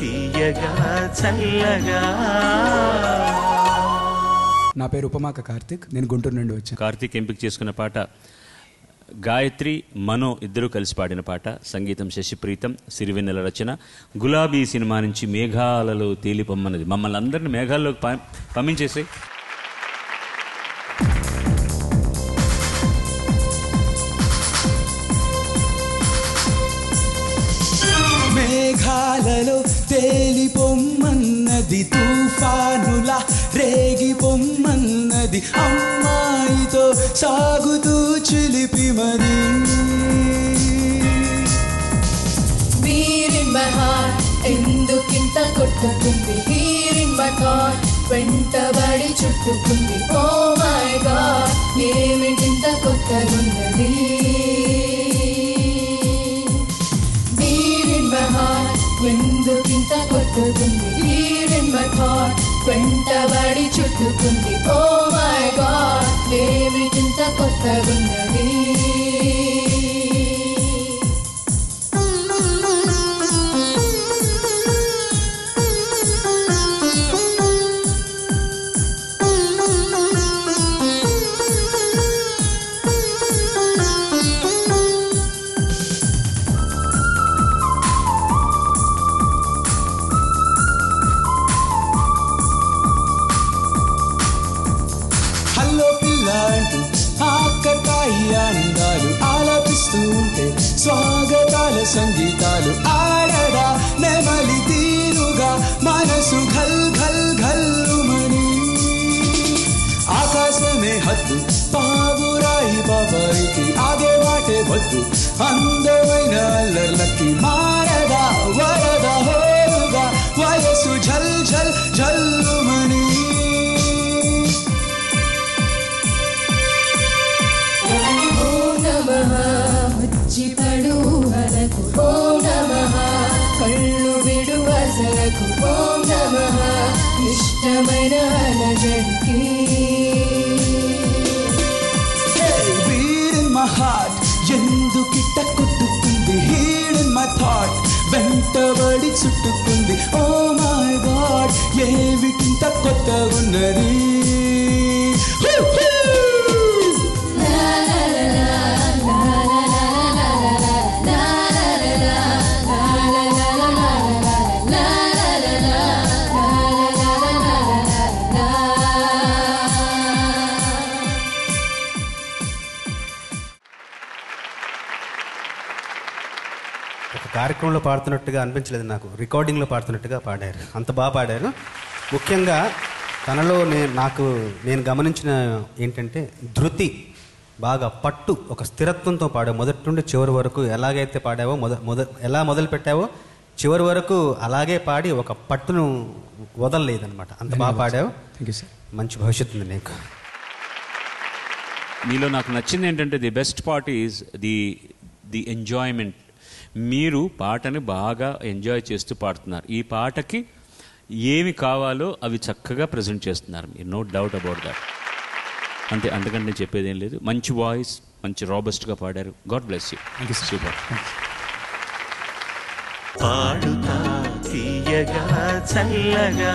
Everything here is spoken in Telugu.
తీయగా చల్లగా. నా పేరు ఉపమాక కార్తిక్. నేను గుంటూరు నుండి వచ్చాను. కార్తీక్ ఎంపిక చేసుకున్న పాట గాయత్రి మనో ఇద్దరు కలిసి పాడిన పాట సంగీతం శశిప్రీతం సిరివెన్నెల రచన. గులాబీ సినిమా నుంచి మేఘాలలో తేలిపమ్మన్నది. మమ్మల్ని అందరిని మేఘాల్లోకి పంపించేసి. మేఘాలలో తేలి తేలిపొమ్మన్నది తుఫానుల రేగి రేగిపొమ్మన్నది అమ్మాయితో సాగుతూ చిలిపి మరి. ఎందుకింత కొట్టుకుంది? Here in వెంటబడి చుట్టుకుంది. ఓ మై గాడ్ ఏమిటింత కొత్తగున్నది? ఎందుకు in oh my in my కొట్టుకుంది వెంటబడి చుట్టుకుంది. ఓ మై గాడ్ ఏమిటింత కొత్తగా వద్దు. అందమైన అల్లర్లకి మారదా వరద హోరుగా వయసు ఝల్ ఝల్ ఝల్లుమని. ఓం అలకు ముచ్చిపడు హరకు ఓం నమః కళ్ళు విడు అసలకు ఓం నమ ఇష్టమైన అలజడికి. tic-tac. కార్యక్రమంలో పాడుతున్నట్టుగా అనిపించలేదు నాకు. రికార్డింగ్లో పాడుతున్నట్టుగా పాడారు. అంత బాగా పాడారు. ముఖ్యంగా తనలో నేను నాకు నేను గమనించిన ఏంటంటే ధృతి బాగా పట్టు ఒక స్థిరత్వంతో పాడావు. మొదటి నుండి చివరి వరకు ఎలాగైతే పాడావో మొద మొద ఎలా మొదలు పెట్టావో చివరి వరకు అలాగే పాడి ఒక పట్టును వదలలేదనమాట అంత బాగా పాడావు. థ్యాంక్ యూ సార్ మంచి భవిష్యత్తు ఉంది నీకు. మీలో నాకు నచ్చింది ఏంటంటే the best part is the the enjoyment మీరు పాటని బాగా ఎంజాయ్ చేస్తూ పాడుతున్నారు. ఈ పాటకి ఏమి కావాలో అవి చక్కగా ప్రజెంట్ చేస్తున్నారు. మీరు నో డౌట్ అబౌట్ దట్. అంతే అంతకంటే నేను చెప్పేది ఏం లేదు. మంచి వాయిస్ మంచి రాబెస్ట్గా పాడారు. God bless you. Thank you super. Padutha Theeyaga చల్లగా.